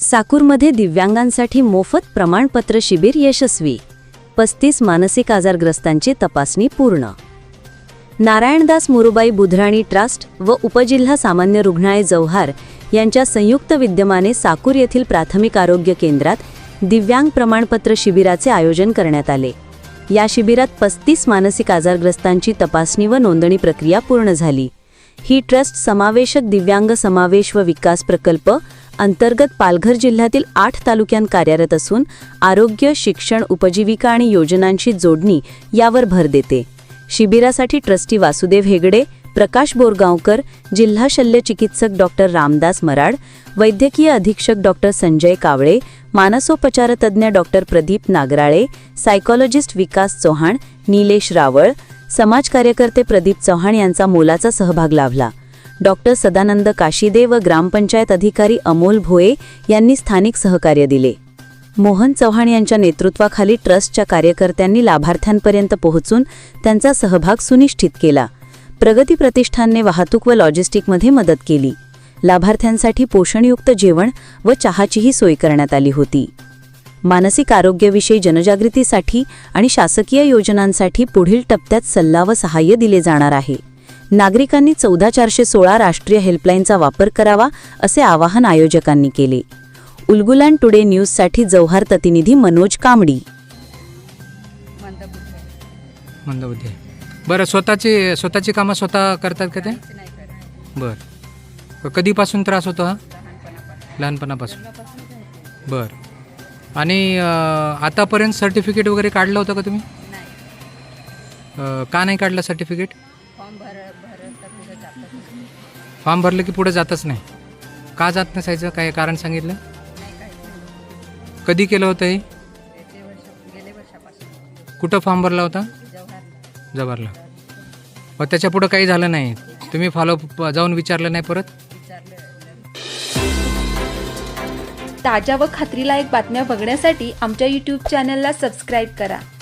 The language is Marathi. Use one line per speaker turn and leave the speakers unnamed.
साकूरमध्ये दिव्यांगांसाठी मोफत प्रमाणपत्र शिबिर यशस्वी. पस्तीस मानसिक आजारग्रस्तांची तपासणी पूर्ण. नारायणदास मुरुबाई बुधराणी ट्रस्ट व उपजिल्हा सामान्य रुग्णालय जव्हार यांच्या संयुक्त विद्यमाने साकूर येथील प्राथमिक आरोग्य केंद्रात दिव्यांग प्रमाणपत्र शिबिराचे आयोजन करण्यात आले. या शिबिरात पस्तीस मानसिक आजारग्रस्तांची तपासणी व नोंदणी प्रक्रिया पूर्ण झाली. ही ट्रस्ट समावेशक दिव्यांग समावेश व विकास प्रकल्प अंतर्गत पालघर जिल्ह्यातील आठ तालुक्यांत कार्यरत असून आरोग्य शिक्षण उपजीविका आणि योजनांची जोडणी यावर भर देते. शिबिरासाठी ट्रस्टी वासुदेव हेगडे प्रकाश बोरगावकर जिल्हा शल्य चिकित्सक डॉक्टर रामदास मराड वैद्यकीय अधीक्षक डॉक्टर संजय कावळे मानसोपचारतज्ञ डॉक्टर प्रदीप नागराळे सायकॉलॉजिस्ट विकास चव्हाण निलेश रावळ समाज कार्यकर्ते प्रदीप चव्हाण यांचा मोलाचा सहभाग लाभला. डॉक्टर सदानंद काशिदे व ग्रामपंचायत अधिकारी अमोल भोये यांनी स्थानिक सहकार्य दिले. मोहन चव्हाण यांच्या नेतृत्वाखाली ट्रस्टच्या कार्यकर्त्यांनी लाभार्थ्यांपर्यंत पोहोचून त्यांचा सहभाग सुनिश्चित केला. प्रगती प्रतिष्ठानने वाहतूक व लॉजिस्टिकमध्ये मदत केली. लाभार्थ्यांसाठी पोषणयुक्त जेवण व चहाचीही सोय करण्यात आली होती. मानसिक आरोग्याविषयी जनजागृतीसाठी आणि शासकीय योजनांसाठी पुढील टप्प्यात सल्ला व सहाय्य दिले जाणार आहे. नागरिकांनी चौदा चारशे सोळा राष्ट्रीय हेल्पलाईनचा वापर करावा असे आवाहन आयोजकांनी केले. उलगुलान टुडे न्यूजसाठी जव्हार प्रतिनिधी मनोज
मंदबुद्धी. आहे बरं स्वतःची स्वतःची कामं स्वतः करतात का ते? बरं. कधीपासून त्रास होतो हा? लहानपणापासून. बरं. आणि आतापर्यंत सर्टिफिकेट वगैरे काढलं होतं का तुम्ही? का नाही काढलं सर्टिफिकेट? फॉर्म भरलं की पुढे जातच नाही. का जात नसायचं काय कारण सांगितलं? कधी केलं होतं हे? कुठं फॉर्म भरला होता? जवाहरला. मग त्याच्या पुढं काही झालं नाही. तुम्ही फॉलो जाऊन विचारलं नाही परत?
ताज्या व खात्रीलायक बातम्या बघण्यासाठी आमच्या यूट्यूब चॅनलला सबस्क्राईब करा.